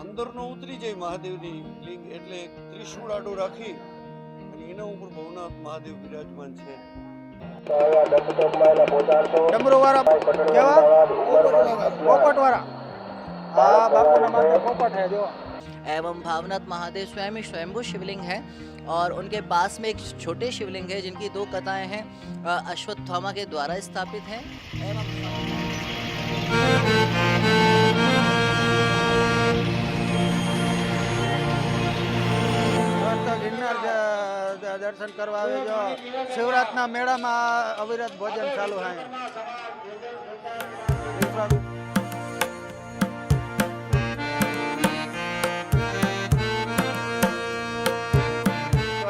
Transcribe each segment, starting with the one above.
અંદરનો ઉતરી જાય મહાદેવની લિંગ એટલે એક ત્રિશૂળ આડું રાખી અને એના ઉપર ભવનાથ મહાદેવ બિરાજમાન છે ડમરો વાળા કેવા પોપટ વાળા હા બાપુના માથે પોપટ હે જો एवं भावनाथ महादेव स्वयं ही स्वयंभू शिवलिंग है और उनके पास में एक छोटे शिवलिंग है जिनकी दो कथाएं हैं अ, अश्वत्थामा के द्वारा स्थापित है एवं દર્શન કરવા આવી જો. શિવરાતના મેળામાં અવિરત ભોજન ચાલુ થાય.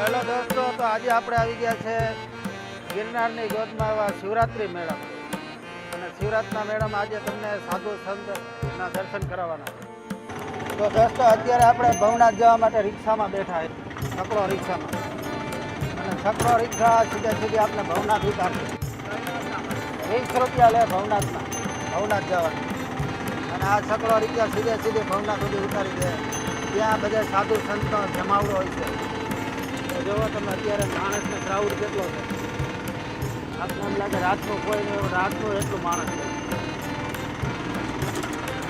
હેલો દોસ્તો, તો આજે આપણે આવી ગયા છે ગિરનારની ગોદમાં એવા શિવરાત્રિ મેળા. અને શિવરાતના મેળામાં આજે તમને સાધુ સંતના દર્શન કરાવવાના તો દોસ્તો, અત્યારે આપણે ભવનાથ જવા માટે રિક્ષામાં બેઠા છે. છકડો રિક્ષામાં. છકડો રીક્ષા સીધે સીધી આપણે ભવનાથ ઉતારશે વીસ રૂપિયા લે ભવનાથના, ભવનાથ જવાનું. અને આ છકડો રીક્ષા સીધે સીધી ભવનાથ સુધી ઉતારી દે. ત્યાં બધા સાધુ સંતનો જમાવડો હોય છે. જોવો તમે અત્યારે માણસને ક્રાઉડ કેટલો છે. આપણને એમ લાગે રાતનું કોઈ નહીં રાતનું એટલું માણસ છે.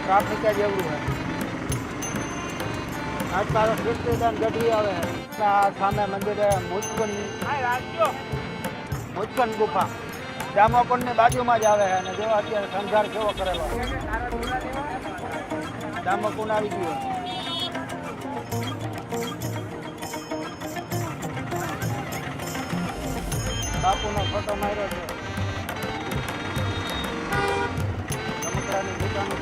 ટ્રાફિક જ એવું છે આજકાલ કીર્તિદાન ગઢવી આવે. આ સામે મંદિરે મુચકુંડ મુચકુંડ ગુફા. જામોકુંડની બાજુમાં જ આવે છે અને જો અત્યારે શણગાર કેવો કરેલો છે. આવી ગયો. બાપુનો ફોટો માર્યો છે. રમકડાની દુકાનો.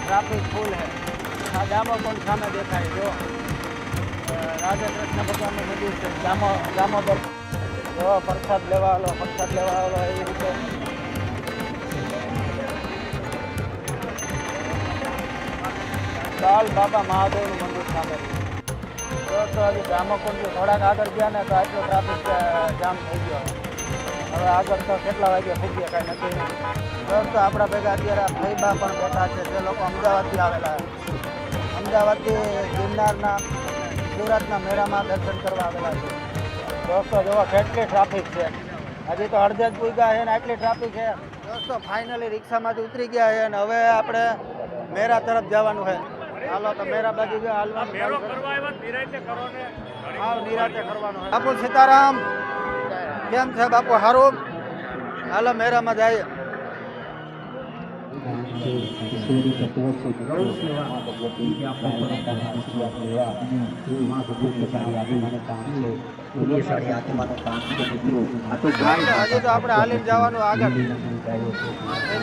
ટ્રાફિક ફૂલ છે. આ ગામો પણ સામે દેખાય જો. અ, રાધા કૃષ્ણ ભગવાનનું મંદિર છે. જામો પર જો પ્રસાદ લેવા આવેલો પ્રસાદ લેવા આવેલો એવી રીતે. લાલ બાબા મહાદેવનું મંદિર સામે. તો હજી ગામકુંડ થોડાક આગળ ગયા ને તો આટલો ટ્રાફિક જામ થઈ ગયો. હવે આગળ તો કેટલા વાગે ગયા કાંઈ નથી. તો આપણા ભેગા અત્યારે ફૈબા પણ બેઠા છે જે લોકો અમદાવાદથી આવેલા છે. અમદાવાદથી ગિરનારના શિવરાતના મેળામાં દર્શન કરવા આવેલા છે. દોસ્તો જોવો કેટલી ટ્રાફિક છે. હજી તો અડધે જ પૂગ્યા છે ને આટલી ટ્રાફિક છે. દોસ્તો ફાઇનલી રિક્ષામાંથી ઉતરી ગયા છે અને હવે આપણે મેરા તરફ જવાનું છે. હાલો તો મેરા બાજુ જો કરો. નિરાતે કરવાનું. બાપુ સીતારામ કેમ છે બાપુ? હારું? હાલો મેરામાં જઈએ. આપણે હાલીને જવાનું આગળ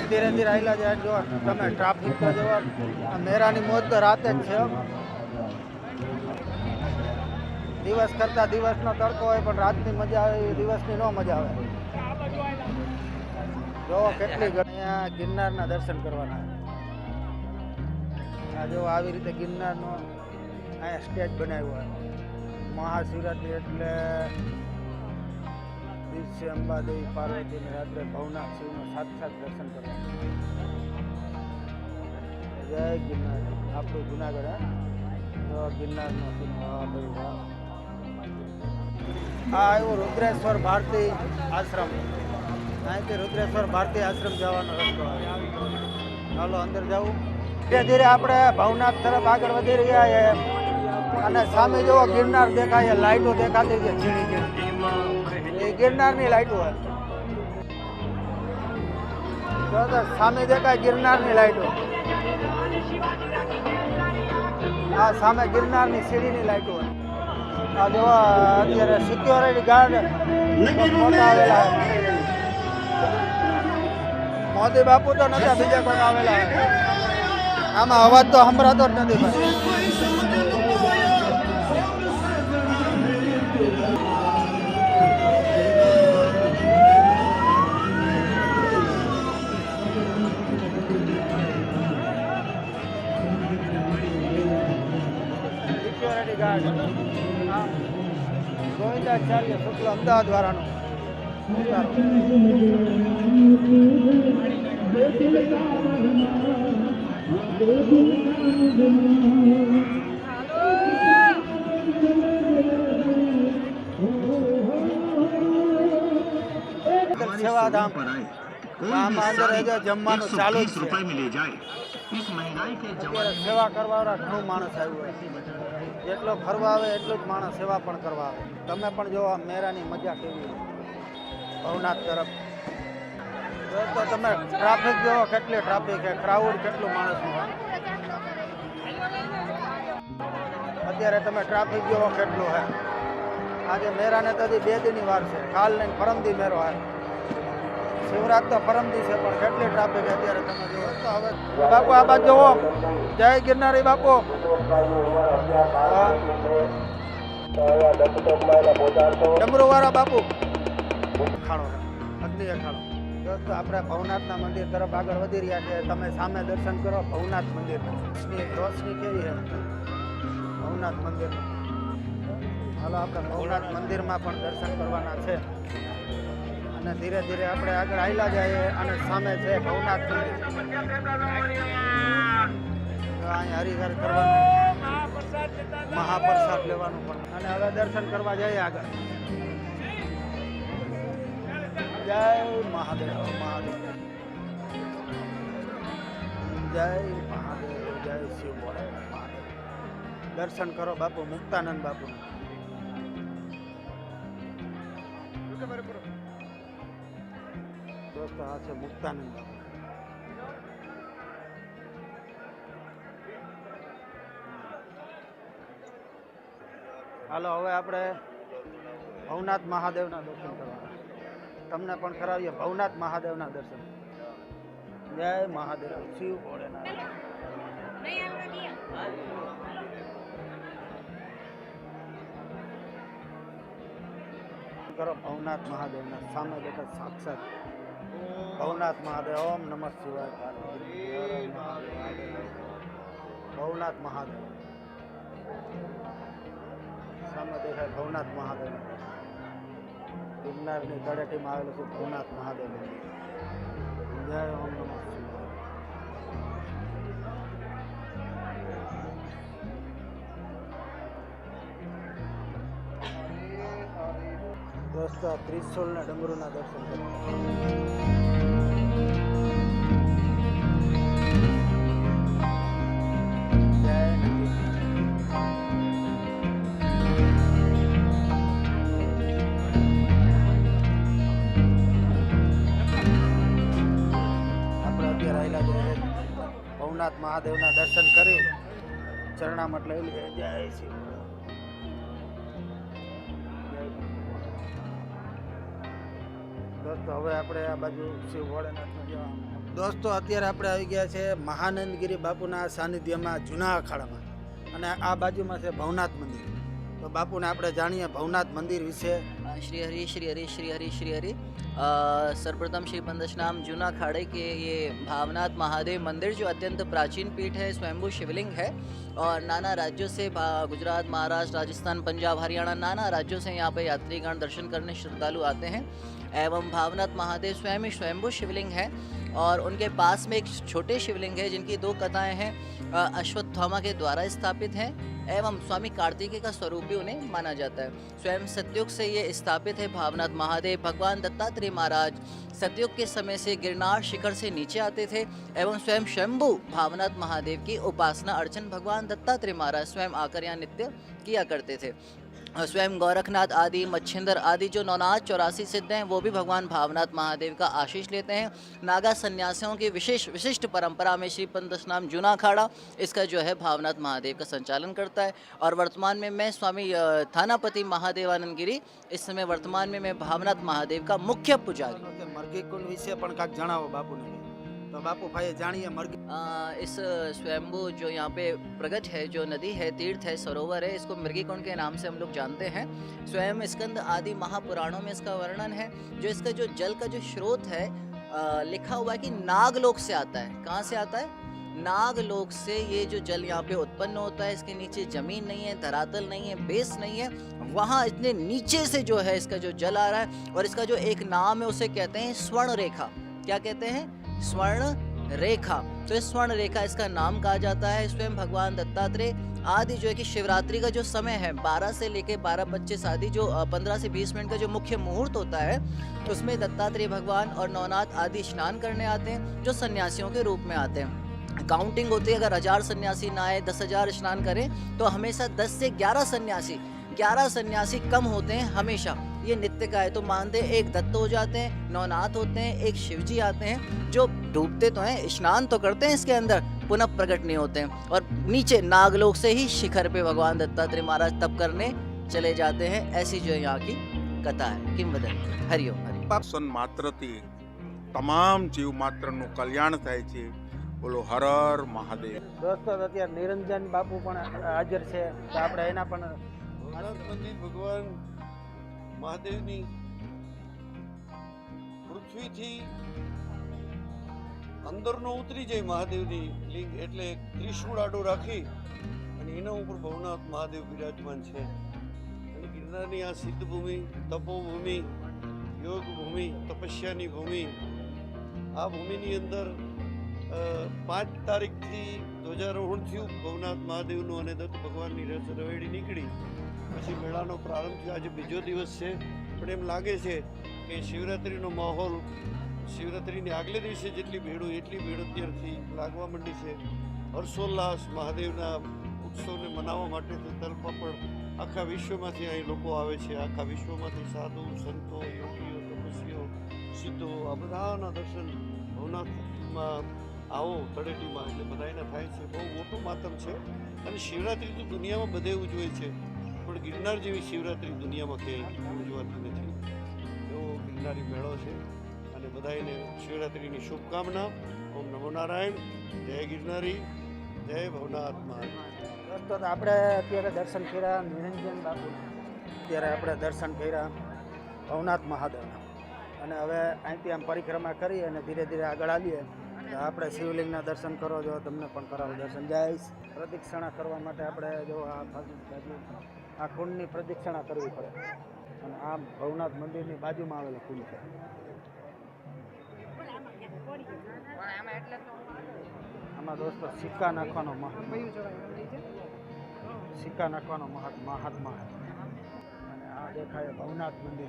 ધીરે ધીરે હાલ્યા જાય જો તમે ટ્રાફિક જોવો મેરાની મોજ તો રાતે જ છે દિવસ કરતા દિવસનો તડકો હોય પણ રાતની મજા આવે દિવસની ન મજા આવે જો કેટલી ગણી ગિરનારના દર્શન કરવાના. આ જો આવી રીતે ગિરનારનો અહીંયા સ્ટેજ બનાવ્યો મહાશિવરાત્રિ એટલે દિવસે અંબાદેવી પાર્વતીને રાત્રે ભવનાથ શિવનો સાત સાત દર્શન કરવા. જય ગિરનાર. આપણું જુનાગઢ તો ગિરનારનો ભાઈ આ આવ્યો રુદ્રેશ્વર ભારતી આશ્રમ. અહીંથી રુદ્રેશ્વર ભારતી આશ્રમ જવાનો રસ્તો. ચાલો અંદર જવું ધીરે ધીરે આપણે ભવનાથ તરફ આગળ વધી રહ્યા છે. અને સામે જેવો ગિરનાર દેખાય લાઈટો દેખાતી છે ઝીણી ઝીણી. એ ગિરનારની લાઈટો સામે દેખાય ગિરનારની લાઈટો. આ સામે ગિરનારની સીડીની લાઈટો આ જોવા અત્યારે સિક્યોરિટી ગાર્ડ આવેલા મોદી બાપુ તો નતા બીજા કોઈ આવેલા આમાં અવાજ તો સંભળાતો જ નથી ગોવિંદાચાર્ય શુક્લ અમદાવાદ વાળાનો. સેવાધામ આમાં જમવાનું ચાલુ જ છે. ઘણું માણસ આવ્યું જેટલો ફરવા આવે એટલું જ માણસ સેવા પણ કરવા આવે. તમે પણ જો આ મેરાની મજા કેવી ભવનાથ તરફ તો તમે ટ્રાફિક જોવો, કેટલી ટ્રાફિક છે? ક્રાઉડ કેટલું માણસનું અત્યારે તમે ટ્રાફિક જોવો, કેટલું હે આજે મેરાને તો બે દિનની વાર છે. કાલ ને પરમદી મેરો હે શિવરાત તો પરમદી છે, પણ કેટલી ટ્રાફિક અત્યારે તમે જુઓ તો હવે બાપુ, આ બાજુ જુઓ જય ગિરનારી બાપુ. ડમરુ વાળા બાપુ. ખાણો અગ્નિ અખાણો દોસ્તો આપણે ભવનાથના મંદિર તરફ આગળ વધી રહ્યા છે. તમે સામે દર્શન કરો, ભવનાથ મંદિર રોશની કેવી છે ભવનાથ મંદિર હાલો, આપણે ભવનાથ મંદિરમાં પણ દર્શન કરવાના છે. અને ધીરે ધીરે આપણે આગળ આવેલા જઈએ અને સામે છે ભવનાથ મંદિર. હરિહર કરવાનું, મહાપ્રસાદ લેવાનું પણ. અને હવે દર્શન કરવા જઈએ આગળ. જય મહાદેવ મહાદેવ. જય મહાદેવ, જય શિવ મહાદેવ. દર્શન કરો બાપુ, મુક્તાનંદ બાપુ. દોસ્તો, આ છે મુક્તાનંદ બાપુ. હાલો, હવે આપણે ભવનાથ મહાદેવના દર્શન કરવા. તમને પણ કરાવીએ ભવનાથ મહાદેવના દર્શન. જય મહાદેવ. શિવ ભોળેનાથ. કરો ભવનાથ મહાદેવના સામે બેઠા સાક્ષાત. ભવનાથ મહાદેવ, ઓમ નમઃ શિવાય. ભવનાથ મહાદેવ. સામે દેખાય ભવનાથ મહાદેવ ગિરનારની તળેટીમાં આવેલું છે ભવનાથ મહાદેવ મંદિર જય ઓમ દોસ્તો ત્રિશુલના ડમરુના દર્શન કરો. મહાદેવના દર્શન કરી ચરણામટ લઈ લે જય શ્રી દોસ્તો, હવે આપણે આ બાજુ શિવ ભોળેનાથમાં જવા દોસ્તો, અત્યારે આપણે આવી ગયા છે મહાનંદગીરી બાપુના સાનિધ્યમાં જૂના અખાડામાં અને આ બાજુમાં છે ભવનાથ મંદિર. તો બાપુને આપણે જાણીએ ભવનાથ મંદિર વિશે. શ્રી હરિ શ્રી હરિ શ્રી હરિ શ્રી હરિ. सर्वप्रथम श्री पंदशनाम जूना खाड़े के ये भावनाथ महादेव मंदिर, जो अत्यंत प्राचीन पीठ है, स्वयंभू शिवलिंग है, और नाना राज्यों से गुजरात, महाराष्ट्र, राजस्थान, पंजाब, हरियाणा, नाना राज्यों से यहाँ पे यात्रीगण दर्शन करने श्रद्धालु आते हैं, एवं भावनाथ महादेव स्वयं स्वयंभू शिवलिंग है, और उनके पास में एक छोटे शिवलिंग है, जिनकी दो कथाएँ हैं अश्वत्थामा के द्वारा स्थापित हैं, एवं स्वामी कार्तिकेय का स्वरूप भी उन्हें माना जाता है। स्वयं सत्युग से ये स्थापित है भावनाथ महादेव, भगवान दत्तात्रेय महाराज। सतयुग के समय से गिरनार शिखर से नीचे आते थे एवं स्वयं शंभु भावनाथ महादेव की उपासना अर्चन भगवान दत्तात्रेय महाराज स्वयं आकर यहाँ नित्य किया करते थे। स्वयं गोरखनाथ आदि, मच्छिंदर आदि जो नौनाथ, चौरासी सिद्ध हैं, वो भी भगवान भावनाथ महादेव का आशीष लेते हैं। नागा सन्यासियों की विशेष, विशिष्ट परंपरा में श्री पंत नाम जूना अखाड़ा इसका जो है भावनाथ महादेव का संचालन करता है। और वर्तमान में मैं स्वामी थानापति महादेवानंद गिरी इस समय वर्तमान में मैं भावनाथ महादेव का मुख्य पुजारी मर्गी कुंड विषय का जाना हो बापू ने तो बापू भाई जानिए मर्ग इस स्वयंभू जो यहाँ पे प्रगट है जो नदी है तीर्थ है सरोवर है इसको मृगीकुंड के नाम से हम लोग जानते हैं। स्वयं स्कंद आदि महापुराणों में इसका वर्णन है जो इसका जो जल का जो स्रोत है आ, लिखा हुआ है कि नागलोक से आता है। कहाँ से आता है? नागलोक से ये जो जल यहाँ पे उत्पन्न होता है इसके नीचे ज़मीन नहीं है धरातल नहीं है बेस नहीं है वहाँ इतने नीचे से जो है इसका जो जल आ रहा है और इसका जो एक नाम है उसे कहते हैं स्वर्ण रेखा क्या कहते हैं? स्वर्ण रेखा। तो इस स्वर्ण रेखा, इसका नाम कहा जाता है। स्वयं भगवान दत्तात्रेय आदि जो है कि शिवरात्रि का जो समय है 12 से लेके 12 पच्चीस आदि जो 15 से 20 मिनट का जो मुख्य मुहूर्त होता है उसमें दत्तात्रेय भगवान और नवनाथ आदि स्नान करने आते हैं, जो सन्यासियों के रूप में आते हैं। काउंटिंग होती है, अगर हज़ार सन्यासी ना आए, दस हज़ार स्नान करें तो हमेशा दस से ग्यारह सन्यासी ग्यारह सन्यासी कम होते हैं हमेशा। ये नित्य का है तो मानते हैं एक दत्त हो जाते हैं नवनाथ होते हैं एक शिवजी आते हैं जो डूबते तो हैं स्नान तो करते हैं इसके अंदर पुनः प्रकट नहीं होते हैं और नीचे नागलोक से ही शिखर पे भगवान दत्तात्रेय महाराज तप करने चले जाते हैं ऐसी जो यहाँ की कथा है किंवदंती हरिओम हरि દર્શન માત્રથી તમામ જીવ માત્રનું કલ્યાણ થાય છે બોલો હર હર મહાદેવ દોસ્તો અત્યારે નિરંજન બાપુ પણ હાજર છે તો આપણે એના પણ ભવનાથ મંદિર ભગવાન મહાદેવની પૃથ્વીથી અંદરનો ઉતરી જાય મહાદેવની લિંગ એટલે ત્રિશુળ આડો રાખી અને એના ઉપર ભવનાથ મહાદેવ બિરાજમાન છે. અને ગિરનારની આ સિદ્ધ ભૂમિ તપોભૂમિ યોગ ભૂમિ તપસ્યાની ભૂમિ, આ ભૂમિની અંદર પાંચ તારીખથી ધ્વજારોહણ થયું ભવનાથ મહાદેવનું અને દત્ત ભગવાનની રસ રવેડી નીકળી. પછી મેળાનો પ્રારંભ થયો. આજે બીજો દિવસ છે. પણ એમ લાગે છે કે શિવરાત્રિનો માહોલ શિવરાત્રિની આગલે દિવસે જેટલી ભીડો એટલી ભીડ અત્યારથી લાગવા માંડી છે. હર્ષોલ્લાસ મહાદેવના ઉત્સવને મનાવવા માટે તરફમાં પણ આખા વિશ્વમાંથી અહીં લોકો આવે છે. આખા વિશ્વમાંથી સાધુ, સંતો, યોગીઓ, તપસ્વીઓ, સિદ્ધો, આ બધાના દર્શન ભવનાથમાં આવો, તળેટીમાં. એટલે બધાયના થાય છે. બહુ મોટું માતમ છે. અને શિવરાત્રિ તો દુનિયામાં બધે ઉજવે છે. પણ ગિરનાર જેવી શિવરાત્રિ દુનિયામાં ક્યાંય ઉજવાતી નથી. એવો ગિરનારી મેળો છે અને બધાને શિવરાત્રિની શુભકામના. ઓમ નમો નારાયણ. જય ગિરનારી. જય ભવનાથ મહાદેવ તો આપણે અત્યારે દર્શન કર્યા નિરંજન બાપુ અત્યારે આપણે દર્શન કર્યા ભવનાથ મહાદેવના અને હવે અહીંથી આમ પરિક્રમા કરી અને ધીરે ધીરે આગળ આવીએ. તો આપણે શિવલિંગના દર્શન કરો, જો તમને પણ કરાવો દર્શન. જાય પ્રદક્ષિણા કરવા માટે આપણે જો આ બાજુ આ કુંડની પ્રદક્ષિણા કરવી પડે. અને આ ભવનાથ મંદિરની બાજુમાં આવેલું કુંડ છે. આમાં દોસ્તો સિક્કા નાખવાનો મહાત્મા. સિક્કા નાખવાનો મહાત, મહાત્મા. અને આ દેખાય ભવનાથ મંદિર.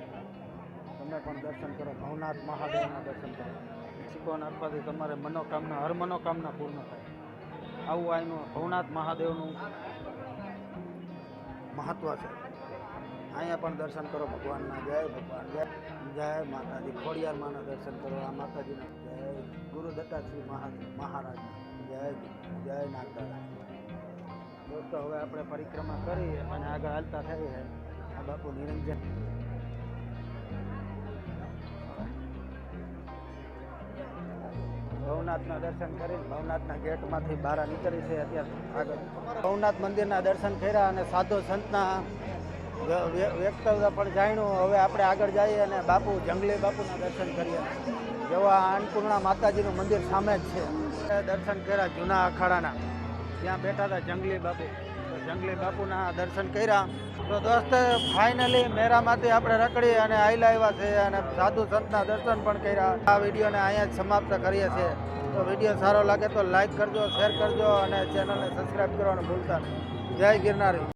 તમે પણ દર્શન કરો. ભવનાથ મહાદેવના દર્શન કરો. સિક્કો નાખવાથી તમારે મનોકામના, હર મનોકામના પૂર્ણ થાય. આવું આનું ભવનાથ મહાદેવનું મહત્વ છે. અહીંયા પણ દર્શન કરો, ભગવાનના જય, ભગવાન જય જય માતાજી. ખોડિયાર માના દર્શન કરો, આ માતાજીના જય. ગુરુ દત્તાશ્રી મહારાજના જય જય નાગદાદા દોસ્તો, હવે આપણે પરિક્રમા કરી અને આગળ હાલતા થઈએ. આ બાપુ નિરંજન. ભવનાથના દર્શન કરી ભવનાથના ગેટમાંથી બહાર નીકળી છે અત્યારે આગળ. ભવનાથ મંદિરના દર્શન કર્યા અને સાધુ સંતના વ્ય- વ્ય- વ્યક્તવ્ય પણ જાણ્યું. હવે આપણે આગળ જઈએ અને બાપુ જંગલી બાપુના દર્શન કરીએ. જેવા અન્નપૂર્ણા માતાજીનું મંદિર સામે જ છે. દર્શન કર્યા જૂના અખાડાના. ત્યાં બેઠા હતા જંગલી બાપુ. જંગલી બાપુના દર્શન કર્યા. તો દોસ્ત ફાઇનલી મેરામાંથી આપણે રખડી અને આયલા આવ્યા છે અને સાધુ સંતના દર્શન પણ કર્યા. આ વિડીયોને અહીંયા જ સમાપ્ત કરીએ છીએ. તો વીડિયો સારો લાગે તો લાઈક કરજો શેર કરજો અને ચેનલને સબસ્ક્રાઈબ કરવાનું ભૂલતા જય ગિરનારી.